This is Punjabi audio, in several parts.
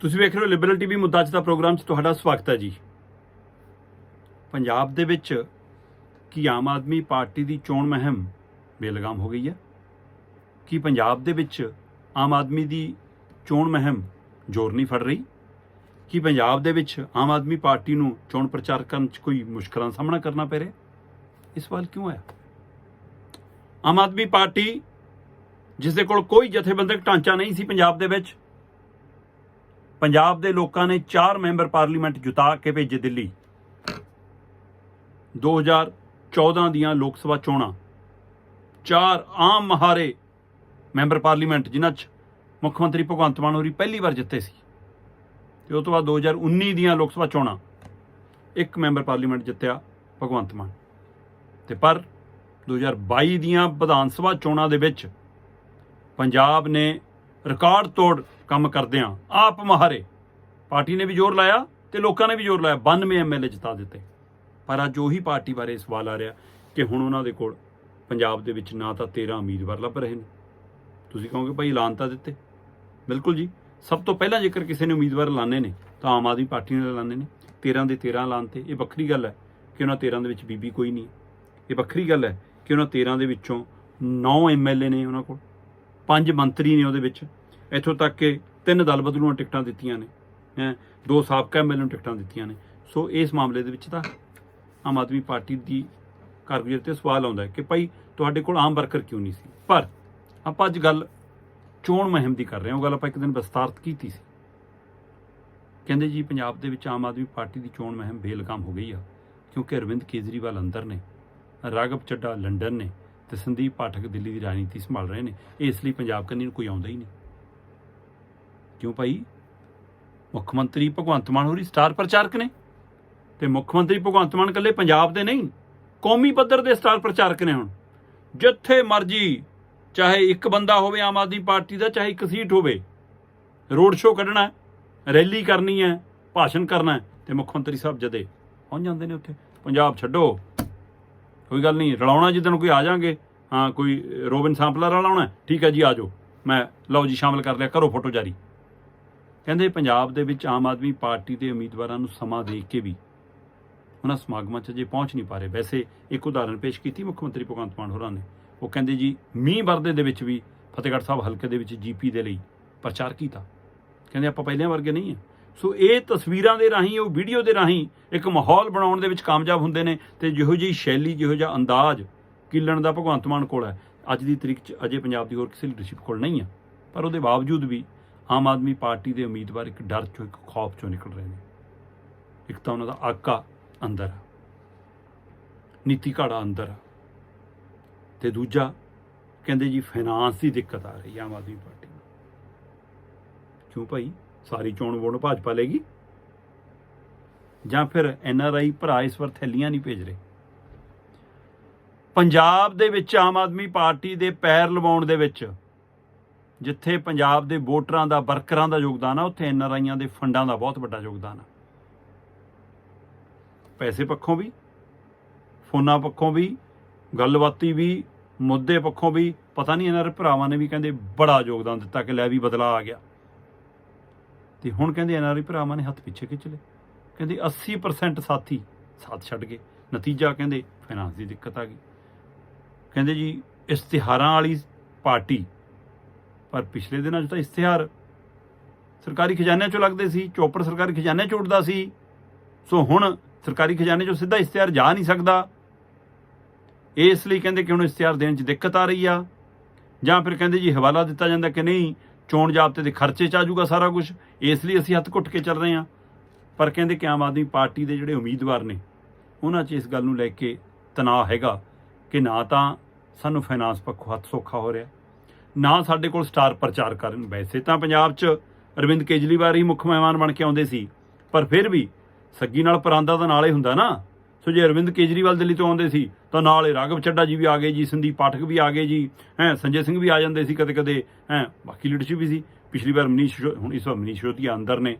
ਤੁਸੀਂ ਵੇਖ ਰਹੇ ਹੋ ਲਿਬਰਲ ਟੀਵੀ ਮੁੱਦਾ ਅੱਜ ਦਾ ਪ੍ਰੋਗਰਾਮ 'ਚ ਤੁਹਾਡਾ ਸਵਾਗਤ ਹੈ ਜੀ। ਪੰਜਾਬ ਦੇ ਵਿੱਚ ਕੀ ਆਮ ਆਦਮੀ ਪਾਰਟੀ ਦੀ ਚੋਣ ਮੁਹਿੰਮ ਬੇਲਗਾਮ ਹੋ ਗਈ ਹੈ? ਕੀ ਪੰਜਾਬ ਦੇ ਵਿੱਚ ਆਮ ਆਦਮੀ ਦੀ ਚੋਣ ਮੁਹਿੰਮ ਜ਼ੋਰ ਨਹੀਂ ਫੜ ਰਹੀ? ਕੀ ਪੰਜਾਬ ਦੇ ਵਿੱਚ ਆਮ ਆਦਮੀ ਪਾਰਟੀ ਨੂੰ ਚੋਣ ਪ੍ਰਚਾਰ ਕਰਨ 'ਚ ਕੋਈ ਮੁਸ਼ਕਲਾਂ ਦਾ ਸਾਹਮਣਾ ਕਰਨਾ ਪੈ ਰਿਹਾ? ਇਸ ਸਵਾਲ ਕਿਉਂ ਆਇਆ? ਆਮ ਆਦਮੀ ਪਾਰਟੀ, ਜਿਸ ਦੇ ਕੋਲ ਕੋਈ ਜਥੇਬੰਦਕ ਢਾਂਚਾ ਨਹੀਂ ਸੀ ਪੰਜਾਬ ਦੇ ਵਿੱਚ ਪੰਜਾਬ ਦੇ ਲੋਕਾਂ ਨੇ ਚਾਰ ਮੈਂਬਰ ਪਾਰਲੀਮੈਂਟ ਜੁਤਾ ਕੇ ਭੇਜੇ ਦਿੱਲੀ। 2014 ਦੀਆਂ ਲੋਕ ਸਭਾ ਚੋਣਾਂ। ਚਾਰ ਆਮ ਮਹਾਰੇ ਮੈਂਬਰ ਪਾਰਲੀਮੈਂਟ, ਜਿਨ੍ਹਾਂ 'ਚ ਮੁੱਖ ਮੰਤਰੀ ਭਗਵੰਤ ਮਾਨ ਹੋਰੀ ਪਹਿਲੀ ਵਾਰ ਜਿੱਤੇ ਸੀ। ਤੇ ਉਸ ਤੋਂ ਬਾਅਦ 2019 ਦੀਆਂ ਲੋਕ ਸਭਾ ਚੋਣਾਂ, ਇੱਕ ਮੈਂਬਰ ਪਾਰਲੀਮੈਂਟ ਜਿੱਤਿਆ ਭਗਵੰਤ ਮਾਨ। ਤੇ ਪਰ 2022 ਦੀਆਂ ਵਿਧਾਨ ਸਭਾ ਚੋਣਾਂ ਦੇ ਵਿੱਚ ਪੰਜਾਬ ਨੇ ਰਿਕਾਰਡ ਤੋੜ ਕੰਮ ਕਰਦਿਆਂ ਆਪ ਮਹਾਰੇ। ਪਾਰਟੀ ਨੇ ਵੀ ਜ਼ੋਰ ਲਾਇਆ ਤੇ ਲੋਕਾਂ ਨੇ ਵੀ ਜ਼ੋਰ ਲਾਇਆ। 92 ਐਮਐਲਏ ਜਿਤਾ ਦਿੱਤੇ। ਪਰ ਅੱਜ ਉਹੀ ਪਾਰਟੀ ਬਾਰੇ ਸਵਾਲ ਆ ਰਿਹਾ ਕਿ ਹੁਣ ਉਹਨਾਂ ਦੇ ਕੋਲ ਪੰਜਾਬ ਦੇ ਵਿੱਚ ਨਾ ਤਾਂ 13 ਉਮੀਦਵਾਰ ਲੱਭ ਰਹੇ ਨੇ। ਤੁਸੀਂ ਕਹੋਗੇ ਭਾਈ ਐਲਾਨ ਤਾਂ ਦਿੱਤੇ। ਬਿਲਕੁਲ ਜੀ। ਸਭ ਤੋਂ ਪਹਿਲਾਂ ਜੇਕਰ ਕਿਸੇ ਨੇ ਉਮੀਦਵਾਰ ਐਲਾਨੇ ਨੇ, ਤਾਂ ਆਮ ਆਦਮੀ ਪਾਰਟੀ ਨੇ ਐਲਾਨੇ ਨੇ। 13 ਦੇ 13 ਐਲਾਨ ਤੇ। ਇਹ ਵੱਖਰੀ ਗੱਲ ਹੈ ਕਿ ਉਹਨਾਂ 13 ਦੇ ਵਿੱਚ ਬੀਬੀ ਕੋਈ ਨਹੀਂ ਇਹ ਵੱਖਰੀ ਗੱਲ ਹੈ ਕਿ ਉਹਨਾਂ 13 ਦੇ ਵਿੱਚੋਂ 9 ਐਮਐਲਏ ਨੇ ਉਹਨਾਂ ਕੋਲ। ਪੰਜ ਮੰਤਰੀ ਨੇ ਉਹਦੇ ਵਿੱਚ। ਇੱਥੋਂ ਤੱਕ ਕਿ ਤਿੰਨ ਦਲ ਬਦਲੂ ਨੂੰ ਟਿਕਟਾਂ ਦਿੱਤੀਆਂ ਨੇ, ਹੈ, ਦੋ ਸਾਬਕਾ ਐਮਐਲਏ ਨੂੰ ਟਿਕਟਾਂ ਦਿੱਤੀਆਂ ਨੇ। ਸੋ ਇਸ ਮਾਮਲੇ ਦੇ ਵਿੱਚ ਤਾਂ ਆਮ ਆਦਮੀ ਪਾਰਟੀ ਦੀ ਕਾਰਗੁਜ਼ਾਰੀ ਤੇ ਸਵਾਲ ਆਉਂਦਾ ਹੈ ਕਿ ਭਾਈ ਤੁਹਾਡੇ ਕੋਲ ਆਮ ਵਰਕਰ ਕਿਉਂ ਨਹੀਂ ਸੀ? ਪਰ ਆਪਾਂ ਅੱਜ ਗੱਲ ਚੋਣ ਮੁਹਿੰਮ ਦੀ ਕਰ ਰਹੇ ਹਾਂ। ਉਹ ਗੱਲ ਆਪਾਂ ਇੱਕ ਦਿਨ ਵਿਸਤਾਰਤ ਕੀਤੀ ਸੀ। ਕਹਿੰਦੇ ਜੀ ਪੰਜਾਬ ਦੇ ਵਿੱਚ ਆਮ ਆਦਮੀ ਪਾਰਟੀ ਦੀ ਚੋਣ ਮੁਹਿੰਮ ਬੇਲਗਾਮ ਹੋ ਗਈ ਆ, ਕਿਉਂਕਿ ਅਰਵਿੰਦ ਕੇਜਰੀਵਾਲ ਅੰਦਰ ਨੇ, ਰਾਘਵ ਚੱਡਾ ਲੰਡਨ ਨੇ ਤੇ ਸੰਦੀਪ ਪਾਠਕ ਦਿੱਲੀ ਦੀ ਰਾਜਨੀਤੀ ਸੰਭਾਲ ਰਹੇ ਨੇ। ਇਸ ਲਈ ਪੰਜਾਬ ਕੰਨੀ ਨੂੰ ਕੋਈ ਆਉਂਦਾ ਹੀ ਨਹੀਂ। ਕਿਉਂ ਭਾਈ? ਮੁੱਖ ਮੰਤਰੀ ਭਗਵੰਤ ਮਾਨ ਹੋਰੀ ਸਟਾਰ ਪ੍ਰਚਾਰਕ ਨੇ ਤੇ ਮੁੱਖ ਮੰਤਰੀ ਭਗਵੰਤ ਮਾਨ ਇਕੱਲੇ ਪੰਜਾਬ ਦੇ ਨਹੀਂ, ਕੌਮੀ ਪੱਧਰ ਦੇ ਸਟਾਰ ਪ੍ਰਚਾਰਕ ਨੇ ਹੁਣ। ਜਿੱਥੇ ਮਰਜ਼ੀ ਚਾਹੇ ਇੱਕ ਬੰਦਾ ਹੋਵੇ ਆਮ ਆਦਮੀ ਪਾਰਟੀ ਦਾ, ਚਾਹੇ ਇੱਕ ਸੀਟ ਹੋਵੇ, ਰੋਡ ਸ਼ੋਅ ਕੱਢਣਾ ਰੈਲੀ ਕਰਨੀ ਹੈ, ਭਾਸ਼ਣ ਕਰਨਾ ਹੈ ਤੇ ਮੁੱਖ ਮੰਤਰੀ ਸਾਹਿਬ ਜਦੇ ਪਹੁੰਚ ਜਾਂਦੇ ਨੇ ਉੱਥੇ। ਪੰਜਾਬ ਛੱਡੋ। ਕੋਈ ਗੱਲ ਨਹੀਂ, ਰਲਾਉਣਾ ਜਿੱਦਣ ਕੋਈ ਆ ਜਾਾਂਗੇ ਹਾਂ, ਕੋਈ ਰੋਬਿਨ ਸਾਂਪਲਰ ਰਲਾਉਣਾ ਠੀਕ ਹੈ ਜੀ, ਆ ਜਾਓ। ਮੈਂ ਲਓ ਜੀ, ਸ਼ਾਮਲ ਕਰ ਲਿਆ, ਕਰੋ ਫੋਟੋ ਜਾਰੀ। ਕਹਿੰਦੇ ਪੰਜਾਬ ਦੇ ਵਿੱਚ ਆਮ ਆਦਮੀ ਪਾਰਟੀ ਦੇ ਉਮੀਦਵਾਰਾਂ ਨੂੰ ਸਮਾਂ ਦੇਖ ਕੇ ਵੀ ਉਹਨਾਂ ਸਮਾਗਮਾਂ 'ਚ ਜੇ ਪਹੁੰਚ ਨਹੀਂ ਪਾ ਰਹੇ। ਵੈਸੇ ਇੱਕ ਉਦਾਹਰਣ ਪੇਸ਼ ਕੀਤੀ ਮੁੱਖ ਮੰਤਰੀ ਭਗਵੰਤ ਮਾਨ ਹੋਰਾਂ ਨੇ। ਉਹ ਕਹਿੰਦੇ ਜੀ, ਮੀਂਹ ਵਰਦੇ ਦੇ ਵਿੱਚ ਵੀ ਫਤਿਹਗੜ੍ਹ ਸਾਹਿਬ ਹਲਕੇ ਦੇ ਵਿੱਚ ਜੀਪੀ ਦੇ ਲਈ ਪ੍ਰਚਾਰ ਕੀਤਾ। ਕਹਿੰਦੇ ਆਪਾਂ ਪਹਿਲਿਆਂ ਵਰਗੇ ਨਹੀਂ ਆ ਸੋ ਇਹ ਤਸਵੀਰਾਂ ਦੇ ਰਾਹੀਂ, ਉਹ ਵੀਡੀਓ ਦੇ ਰਾਹੀਂ ਇੱਕ ਮਾਹੌਲ ਬਣਾਉਣ ਦੇ ਵਿੱਚ ਕਾਮਯਾਬ ਹੁੰਦੇ ਨੇ ਤੇ ਜਿਹੋ ਜਿਹੀ ਸ਼ੈਲੀ, ਜਿਹੋ ਜਿਹਾ ਅੰਦਾਜ਼ ਕਿਲਣ ਦਾ ਭਗਵੰਤ ਮਾਨ ਕੋਲ ਹੈ। ਅੱਜ ਦੀ ਤਰੀਕ 'ਚ ਅਜੇ ਪੰਜਾਬ ਦੀ ਹੋਰ ਕਿਸੇ ਲੀਡਰਸ਼ਿਪ ਕੋਲ ਨਹੀਂ ਆ ਪਰ ਉਹਦੇ ਬਾਵਜੂਦ ਵੀ ਆਮ ਆਦਮੀ ਪਾਰਟੀ ਦੇ ਉਮੀਦਵਾਰ ਇੱਕ ਡਰ ਚੋਂ, ਇੱਕ ਖੌਫ ਚੋਂ ਨਿਕਲ ਰਹੇ ਨੇ। ਇੱਕ ਤਾਂ ਉਹਨਾਂ ਦਾ ਆਕਾ ਅੰਦਰ ਆ, ਨੀਤੀ ਘਾੜਾ ਅੰਦਰ ਆ। ਤੇ ਦੂਜਾ ਕਹਿੰਦੇ ਜੀ ਫਾਈਨਾਂਸ ਦੀ ਦਿੱਕਤ ਆ ਰਹੀ ਆਮ ਆਦਮੀ ਪਾਰਟੀ ਨੂੰ। ਕਿਉਂ ਭਾਈ? ਸਾਰੀ ਚੋਣ ਵੋਟ ਭਾਜਪਾ ਲੇਗੀ ਜਾਂ ਫਿਰ ਐਨ ਆਰ ਆਈ ਭਰਾ ਇਸ ਵਾਰ ਥੈਲੀਆਂ ਨਹੀਂ ਭੇਜ ਰਹੇ? ਪੰਜਾਬ ਦੇ ਵਿੱਚ ਆਮ ਆਦਮੀ ਪਾਰਟੀ ਦੇ ਪੈਰ ਲਵਾਉਣ ਦੇ ਵਿੱਚ ਜਿੱਥੇ ਪੰਜਾਬ ਦੇ ਵੋਟਰਾਂ ਦਾ, ਵਰਕਰਾਂ ਦਾ ਯੋਗਦਾਨ ਆ, ਉੱਥੇ ਐਨ ਆਰ ਆਈਆਂ ਦੇ ਫੰਡਾਂ ਦਾ ਬਹੁਤ ਵੱਡਾ ਯੋਗਦਾਨ ਆ। ਪੈਸੇ ਪੱਖੋਂ ਵੀ, ਫੋਨਾਂ ਪੱਖੋਂ ਵੀ, ਗੱਲਬਾਤੀ ਵੀ, ਮੁੱਦੇ ਪੱਖੋਂ ਵੀ, ਪਤਾ ਨਹੀਂ ਇਹਨਾਂ ਦੇ ਭਰਾਵਾਂ ਨੇ ਵੀ ਕਹਿੰਦੇ ਬੜਾ ਯੋਗਦਾਨ ਦਿੱਤਾ ਕਿ ਲੈ ਵੀ ਬਦਲਾ ਆ ਗਿਆ। ਤੇ ਹੁਣ ਕਹਿੰਦੇ ਐਨ ਆਰ ਆਈ ਭਰਾਵਾਂ ਨੇ ਹੱਥ ਪਿੱਛੇ ਖਿੱਚ ਲਏ। ਕਹਿੰਦੇ 80% ਸਾਥੀ ਸਾਥ ਛੱਡ ਗਏ। ਨਤੀਜਾ ਕਹਿੰਦੇ ਫਾਈਨਾਂਸ ਦੀ ਦਿੱਕਤ ਆ ਗਈ। ਕਹਿੰਦੇ ਜੀ ਇਸ਼ਤਿਹਾਰਾਂ ਵਾਲੀ ਪਾਰਟੀ ਪਰ ਪਿਛਲੇ ਦਿਨਾਂ 'ਚ ਤਾਂ ਇਸ਼ਤਿਹਾਰ ਸਰਕਾਰੀ ਖਜ਼ਾਨੇ 'ਚੋਂ ਲੱਗਦੇ ਸੀ ਚੋਪਰ ਸਰਕਾਰੀ ਖਜ਼ਾਨੇ 'ਚ ਉੱਡਦਾ ਸੀ। ਸੋ ਹੁਣ ਸਰਕਾਰੀ ਖਜ਼ਾਨੇ 'ਚੋਂ ਸਿੱਧਾ ਇਸ਼ਤਿਹਾਰ ਜਾ ਨਹੀਂ ਸਕਦਾ। ਇਸ ਲਈ ਕਹਿੰਦੇ ਕਿ ਹੁਣ ਇਸ਼ਤਿਹਾਰ ਦੇਣ 'ਚ ਦਿੱਕਤ ਆ ਰਹੀ ਆ। ਜਾਂ ਫਿਰ ਕਹਿੰਦੇ ਜੀ ਹਵਾਲਾ ਦਿੱਤਾ ਜਾਂਦਾ ਕਿ ਨਹੀਂ, ਚੋਣ ਜਾਬਤੇ ਦੇ ਖਰਚੇ 'ਚ ਆ ਜਾਊਗਾ ਸਾਰਾ ਕੁਝ ਇਸ ਲਈ ਅਸੀਂ ਹੱਥ ਘੁੱਟ ਕੇ ਚੱਲ ਰਹੇ ਹਾਂ। ਪਰ ਕਹਿੰਦੇ ਕਿ ਆਮ ਆਦਮੀ ਪਾਰਟੀ ਦੇ ਜਿਹੜੇ ਉਮੀਦਵਾਰ ਨੇ, ਉਹਨਾਂ 'ਚ ਇਸ ਗੱਲ ਨੂੰ ਲੈ ਕੇ ਤਣਾਅ ਹੈਗਾ ਕਿ ਨਾ ਤਾਂ ਸਾਨੂੰ ਫਾਈਨਾਂਸ ਪੱਖੋਂ ਹੱਥ ਸੌਖਾ ਹੋ ਰਿਹਾ। ਨਾ ਸਾਡੇ ਕੋਲ ਸਟਾਰ ਪ੍ਰਚਾਰ ਕਰਨ। ਵੈਸੇ ਤਾਂ ਪੰਜਾਬ 'ਚ ਅਰਵਿੰਦ ਕੇਜਰੀਵਾਲ ਹੀ ਮੁੱਖ ਮਹਿਮਾਨ ਬਣ ਕੇ ਆਉਂਦੇ ਸੀ, ਪਰ ਫਿਰ ਵੀ ਸੱਗੀ ਨਾਲ ਪਰਾਂਦਾ ਤਾਂ ਨਾਲ ਹੀ ਹੁੰਦਾ ਨਾ। ਸੋ ਜੇ ਅਰਵਿੰਦ ਕੇਜਰੀਵਾਲ ਦਿੱਲੀ ਤੋਂ ਆਉਂਦੇ ਸੀ, ਤਾਂ ਨਾਲ ਰਾਘਵ ਚੱਡਾ ਜੀ ਵੀ ਆ ਗਏ ਜੀ, ਸੰਦੀਪ ਪਾਠਕ ਵੀ ਆ ਗਏ ਜੀ, ਹੈ, ਸੰਜੇ ਸਿੰਘ ਵੀ ਆ ਜਾਂਦੇ ਸੀ ਕਦੇ ਕਦੇ ਹੈ, ਬਾਕੀ ਲੀਡਰਸ਼ਿਪ ਵੀ ਸੀ। ਪਿਛਲੀ ਵਾਰ ਮਨੀਸ਼ ਸ਼ਿਰੋ- ਹੁਣ ਇਸ ਵਾਰ ਮਨੀਸ਼ ਸ਼ਰੋਤੀਆ ਅੰਦਰ ਨੇ।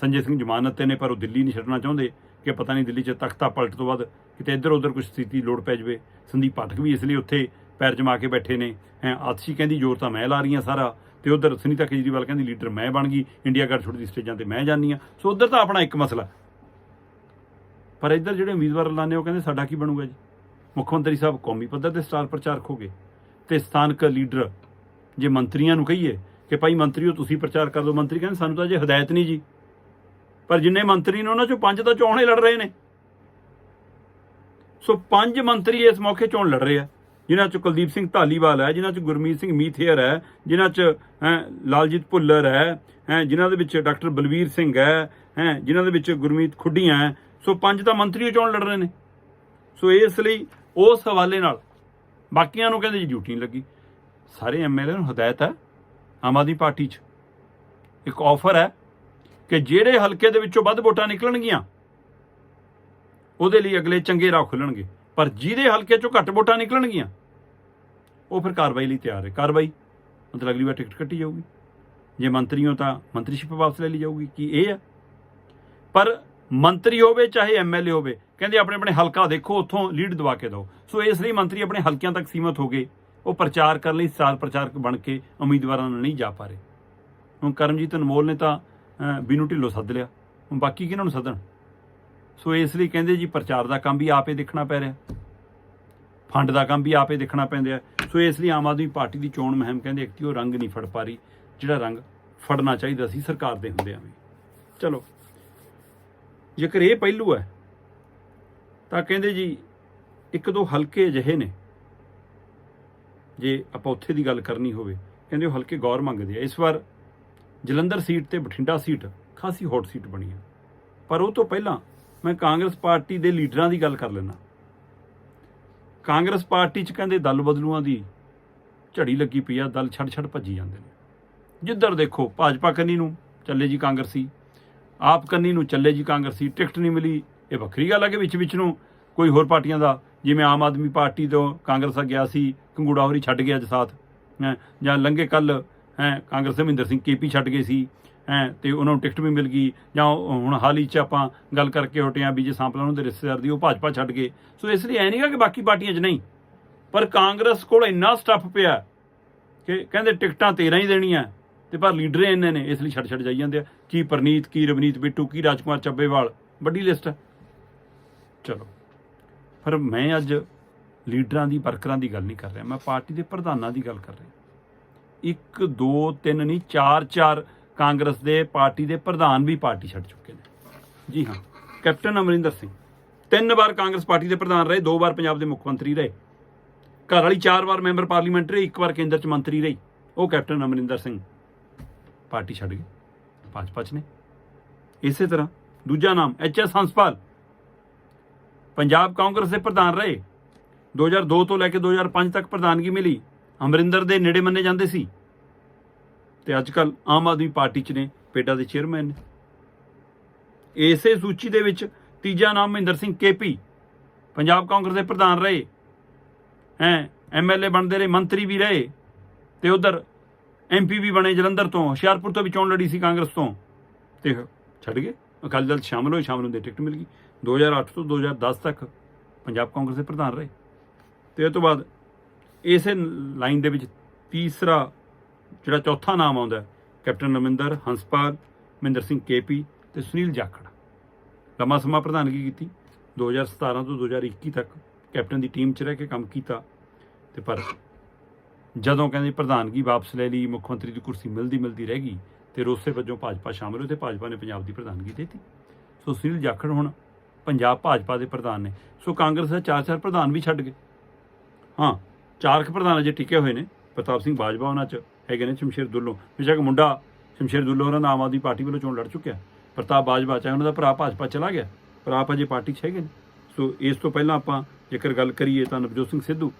ਸੰਜੇ ਸਿੰਘ ਜ਼ਮਾਨਤ ਤੇ ਨੇ, ਪਰ ਉਹ ਦਿੱਲੀ ਨਹੀਂ ਛੱਡਣਾ ਚਾਹੁੰਦੇ, ਕਿ ਪਤਾ ਨਹੀਂ ਦਿੱਲੀ 'ਚ ਤਖਤਾ ਪਲਟ ਤੋਂ ਬਾਅਦ ਕਿਤੇ ਇੱਧਰ ਉੱਧਰ ਕੁਝ ਸਥਿਤੀ ਲੋੜ ਪੈ ਜਾਵੇ। ਸੰਦੀਪ ਪਾਠਕ ਵੀ ਇਸ ਲਈ ਉੱਥੇ ਪੈਰ ਜਮਾ ਕੇ ਬੈਠੇ ਨੇ। ਹੈ, ਆਤਸ਼ੀ ਕਹਿੰਦੀ, ਜ਼ੋਰ ਤਾਂ ਮੈਂ ਲਾ ਰਹੀ ਹਾਂ ਸਾਰਾ। ਤੇ ਉਧਰ ਸੁਨੀਤਾ ਕੇਜਰੀਵਾਲ ਕਹਿੰਦੀ, ਲੀਡਰ ਮੈਂ ਬਣ ਗਈ। ਇੰਡੀਆ ਗੱਠਜੋੜ ਦੀ ਸਟੇਜਾਂ ਤੇ ਮੈਂ ਜਾਨੀ ਆ ਸੋ ਉਧਰ ਤਾਂ ਆਪਣਾ ਇੱਕ ਮਸਲਾ। ਪਰ ਇੱਧਰ ਜਿਹੜੇ ਉਮੀਦਵਾਰ ਲਾਣੇ ਉਹ ਕਹਿੰਦੇ, ਸਾਡਾ ਕੀ ਬਣੂਗਾ ਜੀ? ਮੁੱਖ ਮੰਤਰੀ ਸਾਹਿਬ, ਕੌਮੀ ਪੱਧਰ ਤੇ ਸਟਾਰ ਪ੍ਰਚਾਰਕ ਹੋ ਗਏ ਤੇ ਸਥਾਨਕ ਲੀਡਰ, ਜੇ ਮੰਤਰੀਆਂ ਨੂੰ ਕਹੀਏ ਕਿ, ਭਾਈ ਮੰਤਰੀਓ ਤੁਸੀਂ ਪ੍ਰਚਾਰ ਕਰ ਦਿਓ। ਮੰਤਰੀ ਕਹਿੰਦੇ, ਸਾਨੂੰ ਤਾਂ ਅਜੇ ਹਦਾਇਤ ਨਹੀਂ ਜੀ। ਪਰ ਜਿੰਨੇ ਮੰਤਰੀ ਨੇ, ਉਹਨਾਂ ਚੋਂ ਪੰਜ ਤਾਂ ਚੋਣ ਹੀ ਲੜ ਰਹੇ ਨੇ। ਸੋ ਪੰਜ ਮੰਤਰੀ ਇਸ ਮੌਕੇ ਚੋਣ ਲੜ ਰਹੇ ਆ। ਜਿਨ੍ਹਾਂ ਚ ਕੁਲਦੀਪ ਸਿੰਘ ਢਾਲੀਵਾਲ ਹੈ ਜਿਨ੍ਹਾਂ ਚ ਗੁਰਮੀਤ ਸਿੰਘ ਮੀਥੇਰ ਹੈ ਜਿਨ੍ਹਾਂ ਚ ਹੈਂ, ਲਾਲਜੀਤ ਭੁੱਲਰ ਹੈ ਹੈ ਜਿਨ੍ਹਾਂ ਦੇ ਵਿੱਚ ਡਾਕਟਰ ਬਲਵੀਰ ਸਿੰਘ ਹੈ ਹੈ ਜਿਨ੍ਹਾਂ ਦੇ ਵਿੱਚ ਗੁਰਮੀਤ ਖੁੱਡੀਆਂ ਹੈ। ਸੋ ਪੰਜ ਤਾਂ ਮੰਤਰੀ ਚੋਣ ਲੜ ਰਹੇ ਨੇ। ਸੋ ਇਸ ਲਈ ਉਸ ਹਵਾਲੇ ਨਾਲ ਬਾਕੀਆਂ ਨੂੰ ਕਹਿੰਦੇ ਜੀ ਡਿਊਟੀ ਨਹੀਂ ਲੱਗੀ। ਸਾਰੇ ਐਮਐਲਏ ਨੂੰ ਹਦਾਇਤ ਹੈ ਆਮ ਆਦਮੀ ਪਾਰਟੀ 'ਚ। ਇੱਕ ਆਫਰ ਹੈ ਕਿ ਜਿਹੜੇ ਹਲਕੇ ਦੇ ਵਿੱਚੋਂ ਵੱਧ ਵੋਟਾਂ ਨਿਕਲਣਗੀਆਂ ਉਹਦੇ ਲਈ ਅਗਲੇ ਚੰਗੇ ਰਾਹ ਖੁੱਲਣਗੇ। ਪਰ ਜਿਹਦੇ ਹਲਕੇ 'ਚੋਂ ਘੱਟ ਵੋਟਾਂ ਨਿਕਲਣਗੀਆਂ ਉਹ ਫਿਰ ਕਾਰਵਾਈ ਲਈ ਤਿਆਰ ਹੈ। ਕਾਰਵਾਈ ਮਤਲਬ ਅਗਲੀ ਵਾਰ ਟਿਕਟ ਕੱਟੀ ਜਾਊਗੀ। ਜੇ ਮੰਤਰੀ ਹੋ ਤਾਂ ਮੰਤਰੀਸ਼ਿਪ ਵਾਪਸ ਲੈ ਲਈ ਜਾਊਗੀ ਕੀ ਇਹ ਹੈ? ਪਰ ਮੰਤਰੀ ਹੋਵੇ ਚਾਹੇ ਐਮਐਲਏ ਹੋਵੇ ਕਹਿੰਦੇ ਆਪਣੇ ਆਪਣੇ ਹਲਕਾ ਦੇਖੋ ਉੱਥੋਂ ਲੀਡ ਦਵਾ ਕੇ ਦਿਓ। ਸੋ ਇਸ ਲਈ ਮੰਤਰੀ ਆਪਣੇ ਹਲਕਿਆਂ ਤੱਕ ਸੀਮਤ ਹੋ ਗਏ। ਉਹ ਪ੍ਰਚਾਰ ਕਰਨ ਲਈ ਸਟਾਰ ਪ੍ਰਚਾਰਕ ਬਣ ਕੇ ਉਮੀਦਵਾਰਾਂ ਨਾਲ ਨਹੀਂ ਜਾ ਪਾ ਰਹੇ। ਹੁਣ ਕਰਮਜੀਤ ਅਨਮੋਲ ਨੇ ਤਾਂ ਅਹ, ਬੀਨੂ ਢਿੱਲੋਂ ਸੱਦ ਲਿਆ। ਹੁਣ ਬਾਕੀ ਕਿਹਨਾਂ ਨੂੰ ਸੱਦਣ? ਸੋ ਇਸ ਲਈ ਕਹਿੰਦੇ ਜੀ ਪ੍ਰਚਾਰ ਦਾ ਕੰਮ ਵੀ ਆਪੇ ਦੇਖਣਾ ਪੈ ਰਿਹਾ। ਫੰਡ ਦਾ ਕੰਮ ਵੀ ਆਪੇ ਦੇਖਣਾ ਪੈਂਦਾ ਸੋ ਇਸ ਲਈ ਆਮ ਆਦਮੀ ਪਾਰਟੀ ਦੀ ਚੋਣ ਮੁਹਿੰਮ ਕਹਿੰਦੇ ਇੱਕ ਉਹ ਰੰਗ ਨਹੀਂ ਫੜ ਪਾ ਰਹੀ, ਜਿਹੜਾ ਰੰਗ ਫੜਨਾ ਚਾਹੀਦਾ ਸੀ ਸਰਕਾਰ ਦੇ ਹੁੰਦਿਆਂ ਵੀ। ਚਲੋ, ਜੇਕਰ ਇਹ ਪਹਿਲੂ ਹੈ, ਤਾਂ ਕਹਿੰਦੇ ਜੀ ਇੱਕ ਦੋ ਹਲਕੇ ਅਜਿਹੇ ਨੇ, ਜੇ ਆਪਾਂ ਉੱਥੇ ਦੀ ਗੱਲ ਕਰਨੀ ਹੋਵੇ, ਕਹਿੰਦੇ ਉਹ ਹਲਕੇ ਗੌਰ ਮੰਗਦੇ ਆ। ਇਸ ਵਾਰ ਜਲੰਧਰ ਸੀਟ ਤੇ ਬਠਿੰਡਾ ਸੀਟ ਖਾਸੀ ਹੌਟ ਸੀਟ ਬਣੀ ਹੈ ਪਰ ਉਹ ਤੋਂ ਪਹਿਲਾਂ ਮੈਂ ਕਾਂਗਰਸ ਪਾਰਟੀ ਦੇ ਲੀਡਰਾਂ ਦੀ ਗੱਲ ਕਰ ਲੈਣਾ ਕਾਂਗਰਸ ਪਾਰਟੀ 'ਚ ਕਹਿੰਦੇ ਦਲ ਬਦਲੂਆਂ ਦੀ ਝੜੀ ਲੱਗੀ ਪਈ ਆ ਦਲ ਛੱਡ ਛੱਡ ਭੱਜੀ ਜਾਂਦੇ ਨੇ। ਜਿੱਧਰ ਦੇਖੋ ਭਾਜਪਾ ਕੰਨੀ ਨੂੰ ਚੱਲੇ ਜੀ ਕਾਂਗਰਸੀ ਆਪ ਕੰਨੀ ਨੂੰ ਚੱਲੇ ਜੀ ਕਾਂਗਰਸੀ ਟਿਕਟ ਨਹੀਂ ਮਿਲੀ ਇਹ ਵੱਖਰੀ ਗੱਲ ਹੈ ਕਿ ਵਿੱਚ ਵਿੱਚ ਨੂੰ ਕੋਈ ਹੋਰ ਪਾਰਟੀਆਂ ਦਾ ਜਿਵੇਂ ਆਮ ਆਦਮੀ ਪਾਰਟੀ ਤੋਂ ਕਾਂਗਰਸ ਆ ਗਿਆ ਸੀ ਕੰਗੂੜਾ ਹੋਰੀ ਛੱਡ ਗਿਆ ਅੱਜ ਸਾਥ ਹੈਂ, ਜਾਂ ਲੰਘੇ ਕੱਲ ਹੈ ਕਾਂਗਰਸ ਦੇ ਮਹਿੰਦਰ ਸਿੰਘ ਕੇਪੀ ਛੱਡ ਗਏ ਸੀ ਤੇ ਉਹਨਾਂ ਨੂੰ ਟਿਕਟ ਵੀ ਮਿਲ ਗਈ ਜਾਂ ਉਹ ਹੁਣ ਹਾਲ ਹੀ ਚ ਆਪਾਂ ਗੱਲ ਕਰਕੇ ਹਟੇ ਹਾਂ ਵੀ ਜੇ ਸਾਂਪਲਾ ਉਹਨਾਂ ਦੇ ਰਿਸ਼ਤੇਦਾਰ ਦੀ ਉਹ ਭਾਜਪਾ ਛੱਡ ਗਏ। ਸੋ ਇਸ ਲਈ ਐ ਨਹੀਂਗਾ ਕਿ ਬਾਕੀ ਪਾਰਟੀਆਂ 'ਚ ਨਹੀਂ। ਪਰ ਕਾਂਗਰਸ ਕੋਲ ਇੰਨਾ ਸਟੱਫ ਪਿਆ ਕਿ ਕਹਿੰਦੇ ਟਿਕਟਾਂ 13 ਹੀ ਦੇਣੀਆਂ ਤੇ ਪਰ ਲੀਡਰ ਹੀ ਇੰਨੇ ਨੇ, ਇਸ ਲਈ ਛੱਡ ਛੱਡ ਜਾਈ ਜਾਂਦੇ ਆ। ਕੀ ਪ੍ਰਨੀਤ, ਕੀ ਰਵਨੀਤ ਬਿੱਟੂ, ਕੀ ਰਾਜਕੁਮਾਰ ਚੱਬੇਵਾਲ, ਵੱਡੀ ਲਿਸਟ ਹੈ ਚਲੋ। ਪਰ ਮੈਂ ਅੱਜ ਲੀਡਰਾਂ ਦੀ, ਵਰਕਰਾਂ ਦੀ ਗੱਲ ਨਹੀਂ ਕਰ ਰਿਹਾ। ਮੈਂ ਪਾਰਟੀ ਦੇ ਪ੍ਰਧਾਨਾਂ ਦੀ ਗੱਲ ਕਰ ਰਿਹਾ। ਇੱਕ, ਦੋ, ਤਿੰਨ, ਨਹੀਂ, ਚਾਰ ਚਾਰ ਕਾਂਗਰਸ ਦੇ ਪਾਰਟੀ ਦੇ ਪ੍ਰਧਾਨ ਵੀ ਪਾਰਟੀ ਛੱਡ ਚੁੱਕੇ ਨੇ। ਜੀ ਹਾਂ, ਕੈਪਟਨ ਅਮਰਿੰਦਰ ਸਿੰਘ। ਤਿੰਨ ਵਾਰ ਕਾਂਗਰਸ ਪਾਰਟੀ ਦੇ ਪ੍ਰਧਾਨ ਰਹੇ, ਦੋ ਵਾਰ ਪੰਜਾਬ ਦੇ ਮੁੱਖ ਮੰਤਰੀ ਰਹੇ। ਘਰ ਵਾਲੀ ਚਾਰ ਵਾਰ ਮੈਂਬਰ ਪਾਰਲੀਮੈਂਟ ਰਹੀ, ਇੱਕ ਵਾਰ ਕੇਂਦਰ ਚ ਮੰਤਰੀ ਰਹੀ। ਉਹ ਕੈਪਟਨ ਅਮਰਿੰਦਰ ਸਿੰਘ ਪਾਰਟੀ ਛੱਡ ਗਏ। ਭਾਜਪਾ ਚ ਨੇ। ਇਸੇ ਤਰ੍ਹਾਂ ਦੂਜਾ ਨਾਮ ਐਚ ਐਸ ਹੰਸਪਾਲ। ਪੰਜਾਬ ਕਾਂਗਰਸ ਦੇ ਪ੍ਰਧਾਨ ਰਹੇ। 2002 ਤੋਂ ਲੈ ਕੇ 2005 ਤੱਕ ਪ੍ਰਧਾਨਗੀ ਮਿਲੀ। ਅਮਰਿੰਦਰ ਦੇ ਨੇੜੇ ਮੰਨੇ ਜਾਂਦੇ ਸੀ। ਤੇ ਅੱਜ ਕੱਲ ਆਮ ਆਦਮੀ ਪਾਰਟੀ ਚ ਨੇ, ਪੇਡਾ ਦੇ ਚੇਅਰਮੈਨ ਨੇ। ਇਸੇ ਸੂਚੀ ਦੇ ਵਿੱਚ ਤੀਜਾ ਨਾਮ ਮਹਿੰਦਰ ਸਿੰਘ ਕੇਪੀ, ਪੰਜਾਬ ਕਾਂਗਰਸ ਦੇ ਪ੍ਰਧਾਨ ਰਹੇ। ਹੈ ਐਮਐਲਏ ਬਣਦੇ ਰਹੇ, ਮੰਤਰੀ ਵੀ ਰਹੇ। ਤੇ ਉਧਰ ਐਮਪੀ ਵੀ ਬਣੇ ਜਲੰਧਰ ਤੋਂ, ਹੁਸ਼ਿਆਰਪੁਰ ਤੋਂ ਵੀ ਚੋਣ ਲੜੀ ਸੀ ਕਾਂਗਰਸ ਤੋਂ। ਤੇ ਛੱਡ ਗਏ? ਅਕਾਲੀ ਦਲ 'ਚ ਸ਼ਾਮਲ ਹੋਏ ਸ਼ਾਮਲ ਹੁੰਦੇ ਟਿਕਟ ਮਿਲ ਗਈ। 2008 ਤੋਂ 2010 ਤੱਕ ਪੰਜਾਬ ਕਾਂਗਰਸ ਦੇ ਪ੍ਰਧਾਨ ਰਹੇ। ਤੇ ਉਸ ਤੋਂ ਬਾਅਦ ਇਸੇ ਲਾਈਨ ਦੇ ਵਿੱਚ ਤੀਸਰਾ ਜਿਹੜਾ ਚੌਥਾ ਨਾਮ ਆਉਂਦਾ ਕੈਪਟਨ ਅਮਰਿੰਦਰ, ਹੰਸਪਾਲ, ਮਹਿੰਦਰ ਸਿੰਘ ਕੇਪੀ ਤੇ ਸੁਨੀਲ ਜਾਖੜ। ਲੰਮਾ ਸਮਾਂ ਪ੍ਰਧਾਨਗੀ ਕੀਤੀ 2017 ਤੋਂ 2021 ਤੱਕ ਕੈਪਟਨ ਦੀ ਟੀਮ 'ਚ ਰਹਿ ਕੇ ਕੰਮ ਕੀਤਾ ਤੇ ਪਰ ਜਦੋਂ ਕਹਿੰਦੇ ਪ੍ਰਧਾਨਗੀ ਵਾਪਸ ਲੈ ਲਈ, ਮੁੱਖ ਮੰਤਰੀ ਦੀ ਕੁਰਸੀ ਮਿਲਦੀ ਮਿਲਦੀ ਰਹਿ ਗਈ ਤੇ ਰੋਸੇ ਵਜੋਂ ਭਾਜਪਾ ਸ਼ਾਮਲ ਹੋਈ ਤੇ ਭਾਜਪਾ ਨੇ ਪੰਜਾਬ ਦੀ ਪ੍ਰਧਾਨਗੀ ਦੇ ਦਿੱਤੀ। ਸੋ ਸੁਨੀਲ ਜਾਖੜ ਹੁਣ ਪੰਜਾਬ ਭਾਜਪਾ ਦੇ ਪ੍ਰਧਾਨ ਨੇ। ਸੋ ਕਾਂਗਰਸ ਦੇ ਚਾਰ ਚਾਰ ਪ੍ਰਧਾਨ ਵੀ ਛੱਡ ਗਏ। ਹਾਂ, ਚਾਰ ਕੁ ਪ੍ਰਧਾਨ ਅਜੇ ਟਿਕੇ ਹੋਏ ਨੇ, ਪ੍ਰਤਾਪ ਸਿੰਘ ਬਾਜਵਾ ਉਹਨਾਂ 'ਚ। ਹੈਗੇ ਨੇ ਸ਼ਮਸ਼ੇਰ ਦੁੱਲੋ। ਬੇਸ਼ੱਕ ਮੁੰਡਾ ਸ਼ਮਸ਼ੇਰ ਦੁੱਲੋ ਉਹਨਾਂ ਦਾ ਆਮ ਆਦਮੀ ਪਾਰਟੀ ਵੱਲੋਂ ਚੋਣ ਲੜ ਚੁੱਕਿਆ। ਪ੍ਰਤਾਪ ਬਾਜਵਾ ਚਾਹੇ ਉਹਨਾਂ ਦਾ ਭਰਾ ਭਾਜਪਾ ਚਲਾ ਗਿਆ। ਪਰ ਆਪ ਅਜੇ ਪਾਰਟੀ 'ਚ ਹੈਗੇ ਨੇ। ਸੋ ਇਸ ਤੋਂ ਪਹਿਲਾਂ ਆਪਾਂ ਜੇਕਰ ਗੱਲ ਕਰੀਏ ਤਾਂ ਨਵਜੋਤ ਸਿੰਘ ਸਿੱਧੂ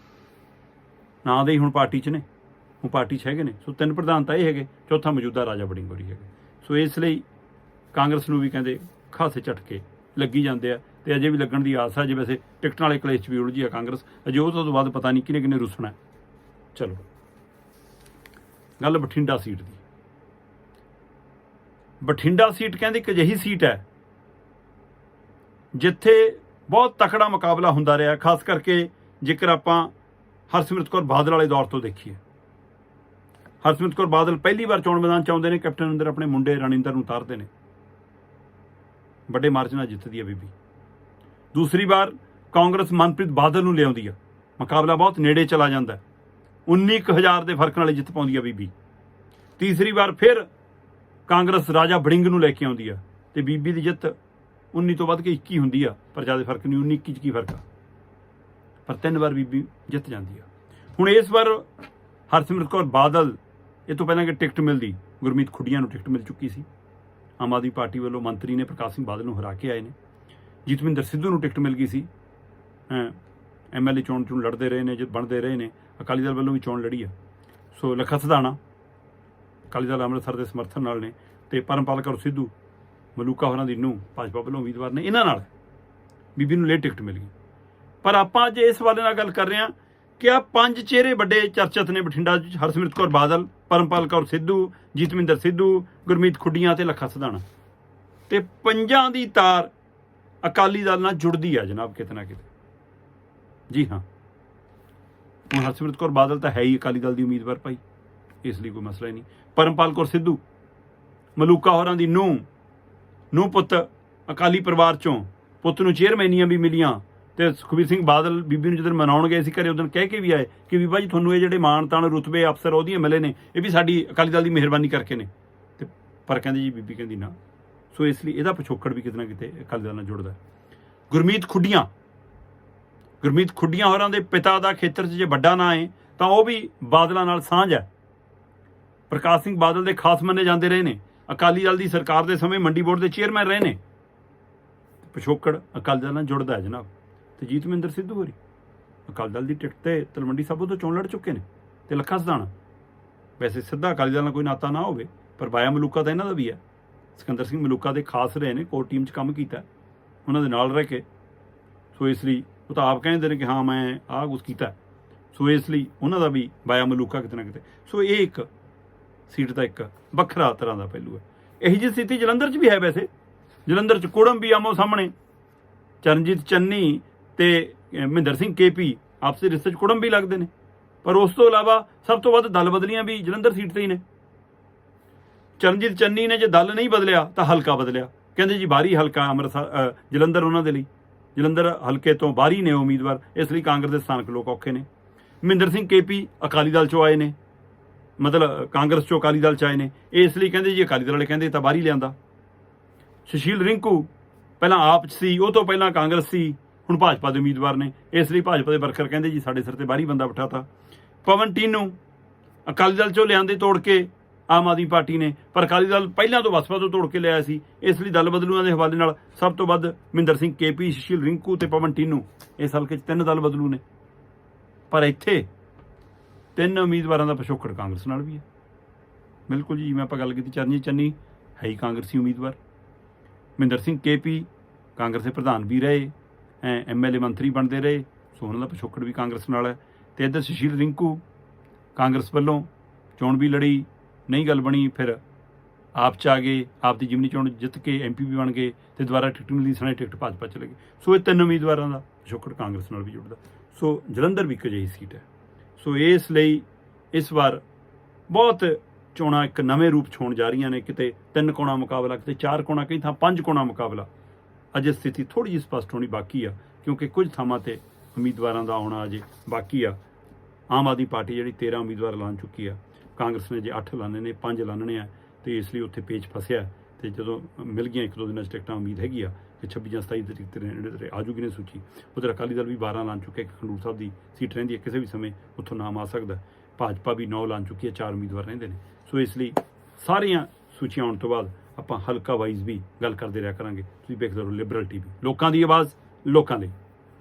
ਨਾਂ ਦੇ ਹੀ ਹੁਣ ਪਾਰਟੀ 'ਚ ਨੇ। ਹੁਣ ਪਾਰਟੀ 'ਚ ਹੈਗੇ ਨੇ। ਸੋ ਤਿੰਨ ਪ੍ਰਧਾਨ ਤਾਂ ਇਹ ਹੈਗੇ, ਚੌਥਾ ਮੌਜੂਦਾ ਰਾਜਾ ਬੜਿੰਗੋਰੀ ਹੈਗੇ। ਸੋ ਇਸ ਲਈ ਕਾਂਗਰਸ ਨੂੰ ਵੀ ਕਹਿੰਦੇ ਖਾਸੇ ਝਟਕੇ ਲੱਗੀ ਜਾਂਦੇ ਆ ਤੇ ਅਜੇ ਵੀ ਲੱਗਣ ਦੀ ਆਸ ਹੈ ਜੇ ਵੈਸੇ ਟਿਕਟਾਂ ਵਾਲੇ ਕਲੇਸ਼ 'ਚ ਵੀ ਉਲਝੀ ਆ ਕਾਂਗਰਸ, ਅਜੇ ਉਹ ਤੋਂ ਬਾਅਦ ਪਤਾ ਨਹੀਂ ਕਿਨੇ ਕਿਨੇ ਰੁੱਸਣਾ। ਚਲੋ। ਗੱਲ ਬਠਿੰਡਾ ਸੀਟ ਦੀ। ਬਠਿੰਡਾ ਸੀਟ ਕਹਿੰਦੇ ਇੱਕ ਅਜਿਹੀ ਸੀਟ ਹੈ, ਜਿੱਥੇ ਬਹੁਤ ਤਕੜਾ ਮੁਕਾਬਲਾ ਹੁੰਦਾ ਰਿਹਾ, ਖਾਸ ਕਰਕੇ ਜੇਕਰ ਆਪਾਂ ਹਰਸਿਮਰਤ ਕੌਰ ਬਾਦਲ ਵਾਲੇ ਦੌਰ ਤੋਂ ਦੇਖੀਏ। ਹਰਸਿਮਰਤ ਕੌਰ ਬਾਦਲ ਪਹਿਲੀ ਵਾਰ ਚੋਣ ਮੈਦਾਨ ਚ ਆਉਂਦੇ ਨੇ, ਕੈਪਟਨ ਅੰਦਰ ਆਪਣੇ ਮੁੰਡੇ ਰਣਿੰਦਰ ਨੂੰ ਉਤਾਰਦੇ ਨੇ। ਵੱਡੇ ਮਾਰਜਨ ਨਾਲ ਜਿੱਤਦੀ ਹੈ ਬੀਬੀ। ਦੂਸਰੀ ਵਾਰ ਕਾਂਗਰਸ ਮਨਪ੍ਰੀਤ ਬਾਦਲ ਨੂੰ ਲਿਆਉਂਦੀ ਆ ਮੁਕਾਬਲਾ ਬਹੁਤ ਨੇੜੇ ਚਲਾ ਜਾਂਦਾ ਹੈ। 19000 ਦੇ ਫ਼ਰਕ ਨਾਲ ਜਿੱਤ ਪਾਉਂਦੀ ਆ ਬੀਬੀ। ਤੀਸਰੀ ਵਾਰ ਫਿਰ ਕਾਂਗਰਸ ਰਾਜਾ ਬੜਿੰਗ ਨੂੰ ਲੈ ਕੇ ਆਉਂਦੀ ਆ ਤੇ ਬੀਬੀ ਦੀ ਜਿੱਤ 19 ਤੋਂ ਵੱਧ ਕੇ 21 ਹੁੰਦੀ ਆ, ਪਰ ਜ਼ਿਆਦਾ ਫ਼ਰਕ ਨਹੀਂ 19 21 ਚ ਕੀ ਫ਼ਰਕ ਆ? ਪਰ ਤਿੰਨ ਵਾਰ ਬੀਬੀ ਜਿੱਤ ਜਾਂਦੀ ਆ। ਹੁਣ ਇਸ ਵਾਰ ਹਰਸਿਮਰਤ ਕੌਰ ਬਾਦਲ, ਇਹ ਤੋਂ ਪਹਿਲਾਂ ਕਿ ਟਿਕਟ ਮਿਲਦੀ, ਗੁਰਮੀਤ ਖੁੱਡੀਆਂ ਨੂੰ ਟਿਕਟ ਮਿਲ ਚੁੱਕੀ ਸੀ। ਆਮ ਆਦਮੀ ਪਾਰਟੀ ਵੱਲੋਂ ਮੰਤਰੀ ਨੇ ਪ੍ਰਕਾਸ਼ ਸਿੰਘ ਬਾਦਲ ਨੂੰ ਹਰਾ ਕੇ ਆਏ ਨੇ। ਜੀਤਮਿੰਦਰ ਸਿੱਧੂ ਨੂੰ ਟਿਕਟ ਮਿਲ ਗਈ ਸੀ। ਐਮਐਲਏ ਚੋਣ ਚੋਣ ਲੜਦੇ ਰਹੇ ਨੇ ਜਦ ਬਣਦੇ ਰਹੇ ਨੇ, ਅਕਾਲੀ ਦਲ ਵੱਲੋਂ ਵੀ ਚੋਣ ਲੜੀ ਆ। ਸੋ ਲਖਾ ਸਦਾਣਾ ਅਕਾਲੀ ਦਲ ਅੰਮ੍ਰਿਤਸਰ ਦੇ ਸਮਰਥਨ ਨਾਲ ਨੇ ਤੇ ਪਰਮਪਾਲ ਕੌਰ ਸਿੱਧੂ, ਮਲੂਕਾ ਹੋਰਾਂ ਦੀ ਨੂੰ ਭਾਜਪਾ ਵੱਲੋਂ ਉਮੀਦਵਾਰ ਨੇ, ਇਹਨਾਂ ਨਾਲ ਬੀਬੀ ਨੂੰ ਲੇਟ ਟਿਕਟ ਮਿਲ ਗਈ। ਪਰ ਆਪਾਂ ਅੱਜ ਇਸ ਵਾਲੇ ਨਾਲ ਗੱਲ ਕਰ ਰਹੇ ਹਾਂ ਕਿ ਆ ਪੰਜ ਚਿਹਰੇ ਵੱਡੇ ਚਰਚਿਤ ਨੇ ਬਠਿੰਡਾ ਵਿੱਚ, ਹਰਸਿਮਰਤ ਕੌਰ ਬਾਦਲ, ਪਰਮਪਾਲ ਕੌਰ ਸਿੱਧੂ, ਜੀਤਮਿੰਦਰ ਸਿੱਧੂ, ਗੁਰਮੀਤ ਖੁੱਡੀਆਂ ਤੇ ਲੱਖਾ ਸਦਾਣਾ ਤੇ ਪੰਜਾਂ ਦੀ ਤਾਰ ਅਕਾਲੀ ਦਲ ਨਾਲ ਜੁੜਦੀ ਆ ਜਨਾਬ, ਕਿਤੇ ਨਾ ਕਿਤੇ। ਜੀ ਹਾਂ। ਹੁਣ ਹਰਸਿਮਰਤ ਕੌਰ ਬਾਦਲ ਤਾਂ ਹੈ ਹੀ ਅਕਾਲੀ ਦਲ ਦੀ ਉਮੀਦਵਾਰ ਭਾਈ। ਇਸ ਲਈ ਕੋਈ ਮਸਲਾ ਹੀ ਨਹੀਂ। ਪਰਮਪਾਲ ਕੌਰ ਸਿੱਧੂ, ਮਲੂਕਾ ਹੋਰਾਂ ਦੀ ਨੂੰ ਨੂੰ ਪੁੱਤ, ਅਕਾਲੀ ਪਰਿਵਾਰ ਚੋਂ ਪੁੱਤ ਨੂੰ ਚੇਅਰਮੈਨੀਆਂ ਵੀ ਮਿਲੀਆਂ ਤੇ ਸੁਖਬੀਰ ਸਿੰਘ ਬਾਦਲ ਬੀਬੀ ਨੂੰ ਜਦੋਂ ਮਨਾਉਣ ਗਏ ਸੀ ਘਰੇ, ਉਦੋਂ ਕਹਿ ਕੇ ਵੀ ਆਏ ਕਿ ਬੀਬਾ ਜੀ ਤੁਹਾਨੂੰ ਇਹ ਜਿਹੜੇ ਮਾਣ ਤਾਣ ਰੁਤਬੇ ਅਫਸਰ ਉਹਦੀਆਂ ਮਿਲੇ ਨੇ, ਇਹ ਵੀ ਸਾਡੀ ਅਕਾਲੀ ਦਲ ਦੀ ਮਿਹਰਬਾਨੀ ਕਰਕੇ ਨੇ। ਤੇ ਪਰ ਕਹਿੰਦੇ ਜੀ ਬੀਬੀ ਕਹਿੰਦੀ ਨਾ। ਸੋ ਇਸ ਲਈ ਇਹਦਾ ਪਿਛੋਕੜ ਵੀ ਕਿਤੇ ਨਾ ਕਿਤੇ ਅਕਾਲੀ ਦਲ ਨਾਲ ਜੁੜਦਾ ਗੁਰਮੀਤ ਖੁੱਡੀਆਂ ਗੁਰਮੀਤ ਖੁੱਡੀਆਂ ਹੋਰਾਂ ਦੇ ਪਿਤਾ ਦਾ ਖੇਤਰ 'ਚ ਜੇ ਵੱਡਾ ਨਾਂ ਹੈ ਤਾਂ ਉਹ ਵੀ ਬਾਦਲਾਂ ਨਾਲ ਸਾਂਝ ਹੈ। ਪ੍ਰਕਾਸ਼ ਸਿੰਘ ਬਾਦਲ ਦੇ ਖਾਸ ਮੰਨੇ ਜਾਂਦੇ ਰਹੇ ਨੇ। ਅਕਾਲੀ ਦਲ ਦੀ ਸਰਕਾਰ ਦੇ ਸਮੇਂ ਮੰਡੀ ਬੋਰਡ ਦੇ ਚੇਅਰਮੈਨ ਰਹੇ ਨੇ। ਪਿਛੋਕੜ ਅਕਾਲੀ ਦਲ ਨਾਲ ਜੁੜਦਾ ਹੈ ਜਨਾਬ। ਤੇ ਜੀਤਮਿੰਦਰ ਸਿੱਧੂ ਹੋਰੀ, ਅਕਾਲੀ ਦਲ ਦੀ ਟਿਕਟ ਤੇ ਤਲਵੰਡੀ ਸਾਬੋ ਤੋਂ ਚੋਣ ਲੜ ਚੁੱਕੇ ਨੇ ਤੇ ਲੱਖਾਂ ਸਦਾਣਾ। ਵੈਸੇ ਸਿੱਧਾ ਅਕਾਲੀ ਦਲ ਨਾਲ ਕੋਈ ਨਾਤਾ ਨਾ ਹੋਵੇ, ਪਰ ਬਾਇਆ ਮਲੂਕਾ ਤਾਂ ਇਹਨਾਂ ਦਾ ਵੀ ਹੈ। ਸਿਕੰਦਰ ਸਿੰਘ ਮਲੂਕਾ ਦੇ ਖਾਸ ਰਹੇ ਨੇ, ਕੋਰ ਟੀਮ 'ਚ ਕੰਮ ਕੀਤਾ। ਉਹਨਾਂ ਦੇ ਨਾਲ ਰਹਿ ਕੇ ਸੋ ਇਸ ਲਈ ਉਹ ਤਾਂ ਆਪ ਕਹਿੰਦੇ ਨੇ ਕਿ ਹਾਂ, ਮੈਂ ਆਹ ਕੁਝ ਕੀਤਾ। ਸੋ ਇਸ ਲਈ ਉਹਨਾਂ ਦਾ ਵੀ ਬਾਇਆ ਮਲੂਕਾ ਕਿਤੇ ਨਾ ਕਿਤੇ। ਸੋ ਇਹ ਇੱਕ ਸੀਟ ਦਾ ਇੱਕ ਵੱਖਰਾ ਤਰ੍ਹਾਂ ਦਾ ਪਹਿਲੂ ਹੈ। ਇਹੀ ਜਿਹੀ ਸਥਿਤੀ ਜਲੰਧਰ 'ਚ ਵੀ ਹੈ ਵੈਸੇ। ਜਲੰਧਰ 'ਚ ਕੋੜਮ ਵੀ ਆਮੋ ਸਾਹਮਣੇ। ਚਰਨਜੀਤ ਚੰਨੀ ਤੇ ਮਹਿੰਦਰ ਸਿੰਘ ਕੇਪੀ ਆਪਸੇ ਰਿਸ਼ਤੇ 'ਚ ਕੁੜਮ ਵੀ ਲੱਗਦੇ ਨੇ। ਪਰ ਉਸ ਤੋਂ ਇਲਾਵਾ ਸਭ ਤੋਂ ਵੱਧ ਦਲ ਬਦਲੀਆਂ ਵੀ ਜਲੰਧਰ ਸੀਟ ਤੇ ਹੀ ਨੇ। ਚਰਨਜੀਤ ਚੰਨੀ ਨੇ ਜੇ ਦਲ ਨਹੀਂ ਬਦਲਿਆ ਤਾਂ ਹਲਕਾ ਬਦਲਿਆ। ਕਹਿੰਦੇ ਜੀ, ਬਾਹਰੀ ਹਲਕਾ ਅੰਮ੍ਰਿਤਸਰ ਜਲੰਧਰ ਉਹਨਾਂ ਦੇ ਲਈ। ਜਲੰਧਰ ਹਲਕੇ ਤੋਂ ਬਾਹਰੀ ਨੇ ਉਮੀਦਵਾਰ, ਇਸ ਲਈ ਕਾਂਗਰਸ ਦੇ ਸਥਾਨਕ ਲੋਕ ਔਖੇ ਨੇ। ਮਹਿੰਦਰ ਸਿੰਘ ਕੇਪੀ ਅਕਾਲੀ ਦਲ ਚੋਂ ਆਏ ਨੇ। ਮਤਲਬ, ਕਾਂਗਰਸ ਚੋਂ ਅਕਾਲੀ ਦਲ ਚ ਆਏ ਨੇ। ਇਸ ਲਈ ਕਹਿੰਦੇ ਜੀ, ਅਕਾਲੀ ਦਲ ਵਾਲੇ ਕਹਿੰਦੇ ਤਾਂ ਬਾਹਰੀ ਲਿਆਂਦਾ। ਸੁਸ਼ੀਲ ਰਿੰਕੂ ਪਹਿਲਾਂ ਆਪ 'ਚ ਸੀ, ਉਹ ਤੋਂ ਪਹਿਲਾਂ ਕਾਂਗਰਸ ਸੀ, ਹੁਣ ਭਾਜਪਾ ਦੇ ਉਮੀਦਵਾਰ ਨੇ। ਇਸ ਲਈ ਭਾਜਪਾ ਦੇ ਵਰਕਰ ਕਹਿੰਦੇ ਜੀ, ਸਾਡੇ ਸਿਰ ਤੇ ਬਾਹਰੀ ਬੰਦਾ ਬਿਠਾਤਾ। ਪਵਨ ਟੀਨੂ ਅਕਾਲੀ ਦਲ ਚੋਂ ਲਿਆਂਦੇ ਤੋੜ ਕੇ ਆਮ ਆਦਮੀ ਪਾਰਟੀ ਨੇ। ਪਰ ਅਕਾਲੀ ਦਲ ਪਹਿਲਾਂ ਤੋਂ ਬਸਪਾ ਤੋਂ ਤੋੜ ਕੇ ਲਿਆਇਆ ਸੀ। ਇਸ ਲਈ ਦਲ ਬਦਲੂਆਂ ਦੇ ਹਵਾਲੇ ਨਾਲ ਸਭ ਤੋਂ ਵੱਧ ਮਹਿੰਦਰ ਸਿੰਘ ਕੇਪੀ, ਸੁਸ਼ੀਲ ਰਿੰਕੂ ਤੇ ਪਵਨ ਟੀਨੂ। ਇਸ ਹਲਕੇ 'ਚ ਤਿੰਨ ਦਲ ਬਦਲੂ ਨੇ। ਪਰ ਇੱਥੇ ਤਿੰਨ ਉਮੀਦਵਾਰਾਂ ਦਾ ਪਿਛੋਕੜ ਕਾਂਗਰਸ ਨਾਲ ਵੀ ਹੈ। ਬਿਲਕੁਲ ਜੀ ਮੈਂ ਆਪਾਂ ਗੱਲ ਕੀਤੀ ਚਰਨਜੀਤ ਚੰਨੀ ਹੈ ਹੀ ਕਾਂਗਰਸੀ ਉਮੀਦਵਾਰ। ਮਹਿੰਦਰ ਸਿੰਘ ਕੇਪੀ ਕਾਂਗਰਸ ਦੇ ਪ੍ਰਧਾਨ ਵੀ ਰਹੇ ਐਮਐਲਏ ਮੰਤਰੀ ਬਣਦੇ ਰਹੇ, ਸੋ ਉਹਨਾਂ ਦਾ ਪਿਛੋਕੜ ਵੀ ਕਾਂਗਰਸ ਨਾਲ ਹੈ। ਤੇ ਇੱਧਰ ਸੁਸ਼ੀਲ ਰਿੰਕੂ ਕਾਂਗਰਸ ਵੱਲੋਂ ਚੋਣ ਵੀ ਲੜੀ। ਨਹੀਂ ਗੱਲ ਬਣੀ, ਫਿਰ ਆਪ ਚ ਆ ਗਏ ਆਪ ਦੀ ਜਿਮਨੀ ਚੋਣ ਜਿੱਤ ਕੇ ਐਮਪੀ ਵੀ ਬਣ ਗਏ ਤੇ ਦੁਬਾਰਾ ਟਿਕਟ ਮਿਲੀ ਸਣੇ ਟਿਕਟ ਭਾਜਪਾ ਚਲੇ ਗਏ। ਸੋ ਇਹ ਤਿੰਨ ਉਮੀਦਵਾਰਾਂ ਦਾ ਪਿਛੋਕੜ ਕਾਂਗਰਸ ਨਾਲ ਵੀ ਜੁੜਦਾ। ਸੋ ਜਲੰਧਰ ਵੀ ਇੱਕ ਅਜਿਹੀ ਸੀਟ ਹੈ। ਸੋ ਇਸ ਲਈ ਇਸ ਵਾਰ ਬਹੁਤ ਚੋਣਾਂ ਇੱਕ ਨਵੇਂ ਰੂਪ 'ਚ ਹੋਣ ਜਾ ਰਹੀਆਂ ਨੇ। ਕਿਤੇ ਤਿੰਨ ਕੋਣਾ ਮੁਕਾਬਲਾ, ਕਿਤੇ ਚਾਰ ਕੋਣਾ, ਕਈ ਥਾਂ ਪੰਜ ਕੋਣਾ ਮੁਕਾਬਲਾ। ਅਜੇ ਸਥਿਤੀ ਥੋੜੀ ਜਿਹੀ ਸਪਸ਼ਟ ਹੋਣੀ ਬਾਕੀ ਆ, ਕਿਉਂਕਿ ਕੁਝ ਥਾਵਾਂ ਤੇ ਉਮੀਦਵਾਰਾਂ ਦਾ ਆਉਣਾ ਅਜੇ ਬਾਕੀ ਆ। ਆਮ ਆਦਮੀ ਪਾਰਟੀ ਜਿਹੜੀ 13 ਉਮੀਦਵਾਰ ਐਲਾਨ ਚੁੱਕੀ ਆ ਕਾਂਗਰਸ ਨੇ ਜੇ 8 ਐਲਾਨੇ ਨੇ 5 ਐਲਾਨਣੇ ਆ, ਤੇ ਇਸ ਲਈ ਉੱਥੇ ਪੇਚ ਫਸਿਆ ਤੇ ਜਦੋਂ ਮਿਲ ਗਈਆਂ ਇੱਕ ਦੋ ਦਿਨਾਂ 'ਚ ਟਿਕਟਾਂ, ਉਮੀਦ ਹੈਗੀ ਆ ਕਿ 26 ਜਾਂ 27 ਤਰੀਕ ਤੇ ਨੇੜੇ ਤੇੜੇ ਆ ਜੂਗੀ ਨੇ ਸੂਚੀ। ਉਧਰ ਅਕਾਲੀ ਦਲ ਵੀ 12 ਐਲਾਨ ਚੁੱਕਿਆ, ਇੱਕ ਖੰਡੂਰ ਸਾਹਿਬ ਦੀ ਸੀਟ ਰਹਿੰਦੀ ਹੈ, ਕਿਸੇ ਵੀ ਸਮੇਂ ਉੱਥੋਂ ਨਾਮ ਆ ਸਕਦਾ ਭਾਜਪਾ ਵੀ 9 ਐਲਾਨ ਚੁੱਕੀ ਹੈ, ਚਾਰ ਉਮੀਦਵਾਰ ਰਹਿੰਦੇ ਨੇ। ਸੋ ਇਸ ਲਈ ਸਾਰੀਆਂ ਸੂਚੀਆਂ ਆਉਣ ਤੋਂ ਬਾਅਦ ਆਪਾਂ ਹਲਕਾ ਵਾਈਜ਼ ਵੀ ਗੱਲ ਕਰਦੇ ਰਿਹਾ ਕਰਾਂਗੇ। ਤੁਸੀਂ ਵੇਖਦੇ ਰਹੋ ਲਿਬਰਲ ਟੀਵੀ ਲੋਕਾਂ ਦੀ ਆਵਾਜ਼, ਲੋਕਾਂ ਲਈ।